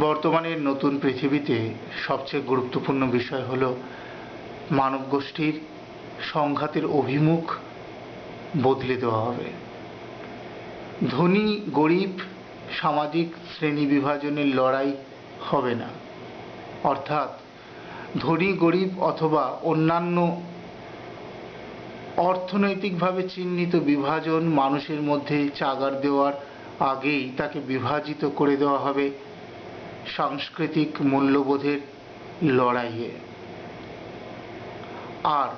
বর্তমানের নতুন পৃথিবীতে সবচেয়ে গুরুত্বপূর্ণ বিষয় হল মানব গোষ্ঠীর সংঘাতের অভিমুখ বদলে দেওয়া হবে। ধনী, গরিব, সামাজিক শ্রেণি বিভাজনের লড়াই হবে না। অর্থাৎ ধনী, গরিব অথবা অন্যান্য অর্থনৈতিকভাবে চিহ্নিত বিভাজন মানুষের মধ্যে চাগার দেওয়ার আগেই তাকে বিভাজিত করে দেওয়া হবে সাংস্কৃতিক মূল্যবোধের লড়াইয়ে। আর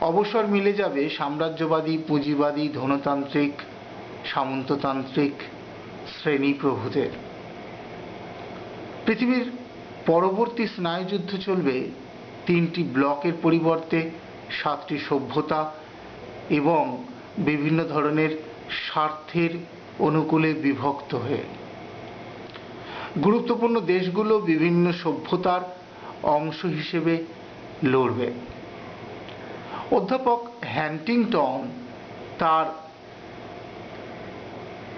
অবসর মিলে যাবে সাম্রাজ্যবাদী, পুঁজিবাদী, ধনতান্ত্রিক, সামন্ততান্ত্রিক শ্রেণি প্রভুদের পৃথিবীর পরবর্তী স্নায়ুযুদ্ধ চলবে তিনটি ব্লকের পরিবর্তে, সাতটি সভ্যতা এবং বিভিন্ন ধরনের স্বার্থের অনুকূলে বিভক্ত হয়ে। গুরুত্বপূর্ণ দেশগুলো বিভিন্ন সভ্যতার অংশ হিসেবে লড়বে। অধ্যাপক হ্যান্টিংটন তার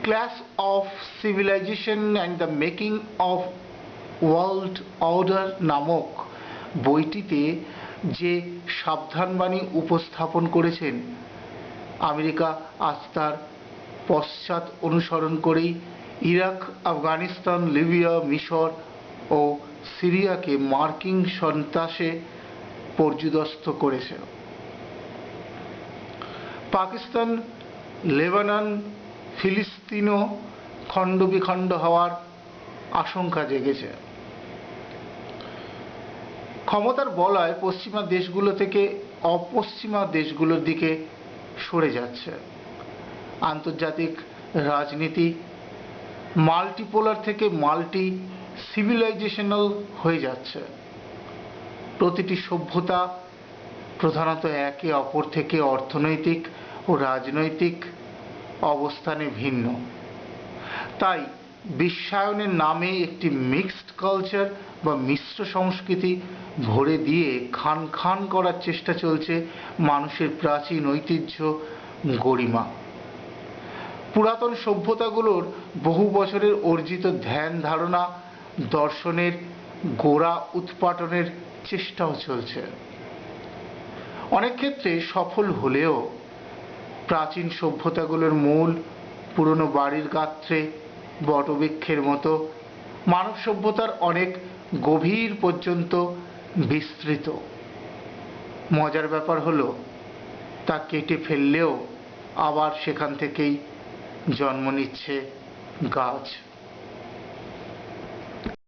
clash of civilisation and the making of world order নামক বইটিতে যে সাবধানবাণী উপস্থাপন করেছেন, আমেরিকা আজ তার পশ্চাৎ অনুসরণ করেই ইরাক, আফগানিস্তান, লিবিয়া, মিশর ও সিরিয়াকে মার্কিন সন্ত্রাসে পর্যুদস্ত করেছে। পাকিস্তান, লেবানন, ফিলিস্তিনও খণ্ডবিখণ্ড হওয়ার আশঙ্কা জেগেছে। ক্ষমতার বলয় পশ্চিমা দেশগুলো থেকে অপশ্চিমা দেশগুলোর দিকে সরে যাচ্ছে। আন্তর্জাতিক রাজনীতি মাল্টিপোলার থেকে মাল্টি সিভিলাইজেশনাল হয়ে যাচ্ছে। প্রতিটি সভ্যতা প্রধানত একে অপর থেকে অর্থনৈতিক ও রাজনৈতিক অবস্থানে ভিন্ন। তাই বিশ্বায়নের নামে একটি মিক্সড কালচার বা মিশ্র সংস্কৃতি ভরে দিয়ে খান খান করার চেষ্টা চলছে মানুষের প্রাচীন ঐতিহ্য গরিমা পুরাতন সভ্যতাগুলোর বহু বছরের অর্জিত ধ্যান ধারণা, দর্শনের গোড়া উৎপাটনের চেষ্টাও চলছে। অনেক ক্ষেত্রে সফল হলেও প্রাচীন সভ্যতাগুলোর মূল পুরনো বাড়ির গাত্রে, বটবৃক্ষের মতো মানব সভ্যতার অনেক গভীর পর্যন্ত বিস্তৃত। মজার ব্যাপার হলো, তা কেটে ফেললেও আবার সেখান থেকেই জন্ম নিচ্ছে গাছ।